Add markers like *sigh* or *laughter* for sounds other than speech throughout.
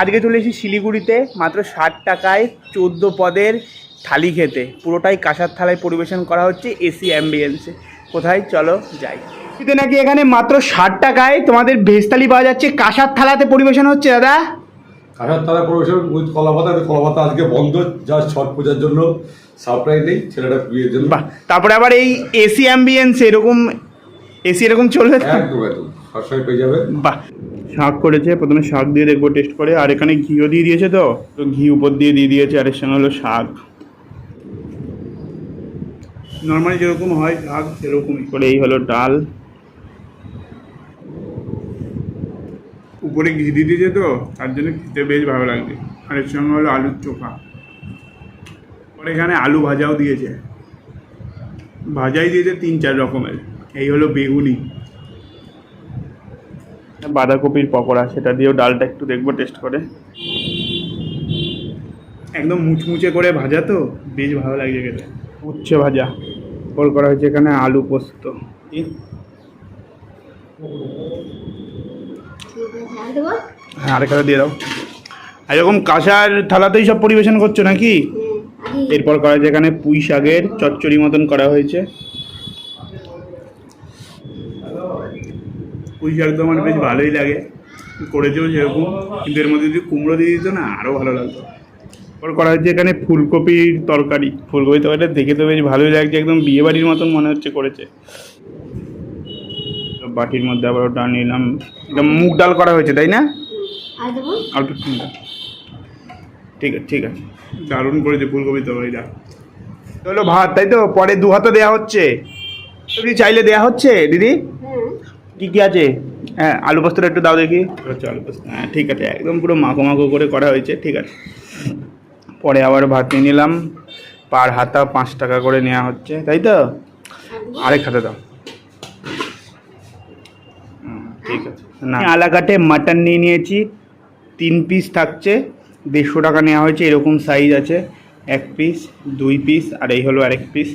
আজকে চলে এসেছি শিলিগুড়িতে মাত্র ষাট টাকায় চোদ্দ পদের থালি খেতে। পুরোটাই কাঁসার থালায় পরিবেশন করা হচ্ছে এসি অ্যাম্বিয়েন্সে কোথায়? চলো যাই। এতে নাকি এখানে মাত্র ষাট টাকায় তোমাদের ভেজ থালি পাওয়া যাচ্ছে। কাঁসার থালাতে পরিবেশন হচ্ছে দাদা? কাঁসার তারা পরিবেশন উইথ কলাপাতা কলাপাতা আজকে বন্ধ জাস্ট ছট পূজার জন্য। সারপ্রাইজ নেই ছেলেটা বিয়ের জন্য। বাহ তারপরে আবার এই এসি অ্যাম্বিয়েন্স এরকম এসি এরকম চলবে? একদম একদম। সবসময় পেয়ে যাবে। বাহ শাক করেছে, প্রথমে শাক দিয়ে দেখব টেস্ট করে। আর এখানে ঘিও দিয়ে দিয়েছে তো? তো ঘি উপর দিয়ে দিয়ে দিয়েছে, আর এর সঙ্গে হলো শাক। নর্মালি যেরকম হয় শাক, সেরকমই। করে এই হলো ডাল। উপরে ঘি দিয়ে দিয়েছে তো, তার জন্য খেতে বেশ ভালো লাগবে। আর এর সঙ্গে হলো আলুর চোখা। পরে এখানে আলু ভাজাও দিয়েছে। ভাজাই দিয়েছে তিন চার রকমের। এই হলো বেগুনি। বাঁধাকপির পকোড়া সেটা দিয়েও ডালটা একটু দেখব টেস্ট করে। একদম মুচমুচে করে ভাজা তো বেশ ভালো লাগছে খেতে। উচ্ছে ভাজা। ওর করা হয়েছে এখানে আলু পোস্ত। কি? হ্যাঁ আরেকটা দিয়ে দাও। আর এরকম কাঁসার থালাতেই সব পরিবেশন করছ নাকি? এরপর করা হয়েছে এখানে পুঁই শাকের চচ্চড়ি মতন করা হয়েছে। পুঁই শাক তো আমার বেশ ভালোই লাগে। করেছেও সেরকম কিন্তু এর মধ্যে যদি কুমড়ো দিয়ে দিত না আরও ভালো লাগতো। ওর করা হচ্ছে এখানে ফুলকপির তরকারি। ফুলকপির তরকারিটা দেখে তো বেশ ভালোই লাগছে একদম বিয়েবাড়ির মতন মনে হচ্ছে করেছে। তো বাটির মধ্যে আবার ওটা নিলাম। এটা মুগ ডাল করা হয়েছে তাই না? আর অল্প একটু ঠিক আছে ঠিক আছে। দারুণ করেছে ফুলকপির তরকারিটা। হলো ভাত তাই তো? পরে দু হাতে দেওয়া হচ্ছে। তুমি চাইলে দেওয়া হচ্ছে দিদি? কি কি আছে? হ্যাঁ আলু পোস্তটা একটু দাও দেখি। হচ্ছে আলু পোস্ত। হ্যাঁ ঠিক আছে একদম পুরো মাখো মাখো করে করা হয়েছে ঠিক আছে। পরে আবার ভাত নিয়ে নিলাম। পার হাতা পাঁচ টাকা করে নেওয়া হচ্ছে তাই তো? আরেক হাতে দাও। ঠিক আছে। না। আলাকাটে মাটন নিয়ে নিয়েছি তিন পিস থাকছে দেড়শো টাকা নেওয়া হয়েছে এরকম সাইজ আছে। এক পিস দুই পিস আর এই হলো আরেক পিস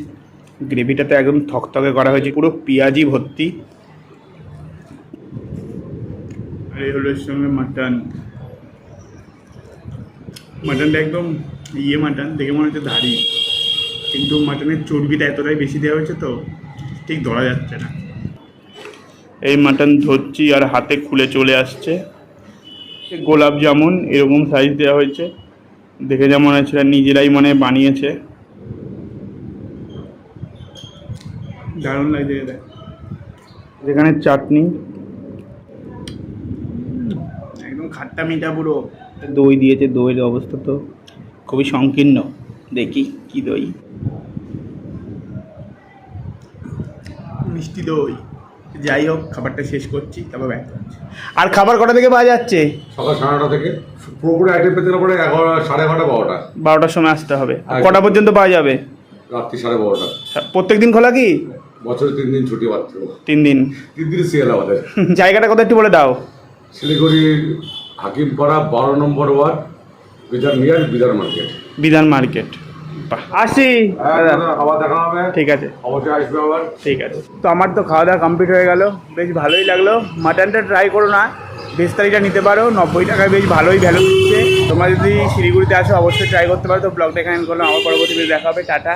গ্রেভিটাতে একদম থকথকে করা হয়েছে পুরো পেঁয়াজি ভর্তি। আর এই হলো এর সঙ্গে মাটন। মাটনটা একদম ইয়ে মাটন, দেখে মনে হচ্ছে ধারি কিন্তু মাটনের চর্বিটা এতটাই বেশি দেওয়া হয়েছে তো, ঠিক ধরা যাচ্ছে না। এই মাটন ধরছি আর হাতে খুলে চলে আসছে। গোলাপ জামুন, এরকম সাইজ দেওয়া হয়েছে। দেখে যেমন মনে হচ্ছে নিজেরাই মনে বানিয়েছে। দারুণ লাগছে যেখানে চাটনি খাট্টা মিঠা পুরো দই দিয়েছে দইয়ের অবস্থা তো। খুবই সংকীর্ণ। দেখি কি দই। মিষ্টি দই। যাই হোক খাবারটা শেষ করছি তারপর ব্যাক করছি। আর খাবার কটা থেকে পাওয়া যাচ্ছে? সকাল সাড়ে নটা থেকে। পুরোপুরি আইটেম পেতে না পরে এগারো সাড়ে এগারোটা বারোটা। বারোটার সময় আসতে হবে। আর কটা পর্যন্ত পাওয়া যাবে? রাত্রি সাড়ে বারোটা। প্রত্যেক দিন খোলা কি? বছরে তিন দিন ছুটি পাচ্ছ তিন দিন। তিন দিন সিএল আমাদের। *laughs* জায়গাটা কথা একটু বলে দাও। শিলিগুড়ির হাকিমপাড়া বারো নম্বর ওয়ার্ড বিজার নিয়ার বিজার মার্কেট। বিধান মার্কেট। আসি। আবার দেখা হবে। ঠিক আছে। অবশ্যই আসবে আবার। ঠিক আছে। তো আমার তো খাওয়া দাওয়া কমপ্লিট হয়ে গেল। বেশ ভালোই লাগল। মাটনটা ট্রাই করো না। থালিটা নিতে পারো। নব্বই টাকায় বেশ ভালোই ভ্যালু দিচ্ছে। তোমরা যদি শিলিগুড়িতে আসো অবশ্যই ট্রাই করতে পারো। তো ব্লগটা এখানে করলাম। আমার পরবর্তী দেখা হবে। টাটা।